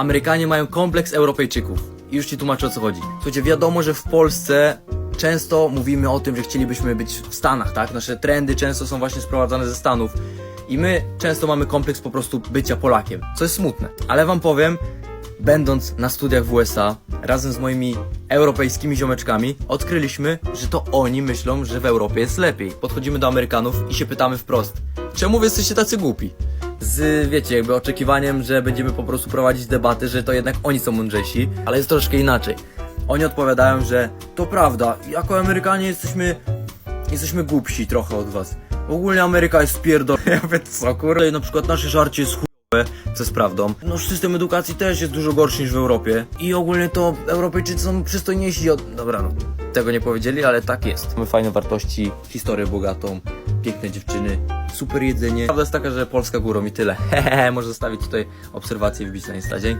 Amerykanie mają kompleks Europejczyków. I już ci tłumaczę o co chodzi. Słuchajcie, wiadomo, że w Polsce często mówimy o tym, że chcielibyśmy być w Stanach, tak? Nasze trendy często są właśnie sprowadzane ze Stanów. I my często mamy kompleks po prostu bycia Polakiem, co jest smutne. Ale wam powiem, będąc na studiach w USA, razem z moimi europejskimi ziomeczkami, odkryliśmy, że to oni myślą, że w Europie jest lepiej. Podchodzimy do Amerykanów i się pytamy wprost, czemu wy jesteście tacy głupi? Z, wiecie, jakby oczekiwaniem, że będziemy po prostu prowadzić debaty, że to jednak oni są mądrzejsi, ale jest troszkę inaczej. Oni odpowiadają, że to prawda, jako Amerykanie jesteśmy jesteśmy głupsi trochę od was. Ogólnie Ameryka jest pierdol... Ja mówię, co kurwa? Na przykład nasze żarcie jest chujowe, co jest prawdą. No system edukacji też jest dużo gorszy niż w Europie. I ogólnie to Europejczycy są przystojniejsi od... Dobra, no tego nie powiedzieli, ale tak jest. Mamy fajne wartości, historię bogatą, piękne dziewczyny, super jedzenie. Prawda jest taka, że Polska górą i tyle. Hehe, może zostawić tutaj obserwację wbić na Insta. Dzięki.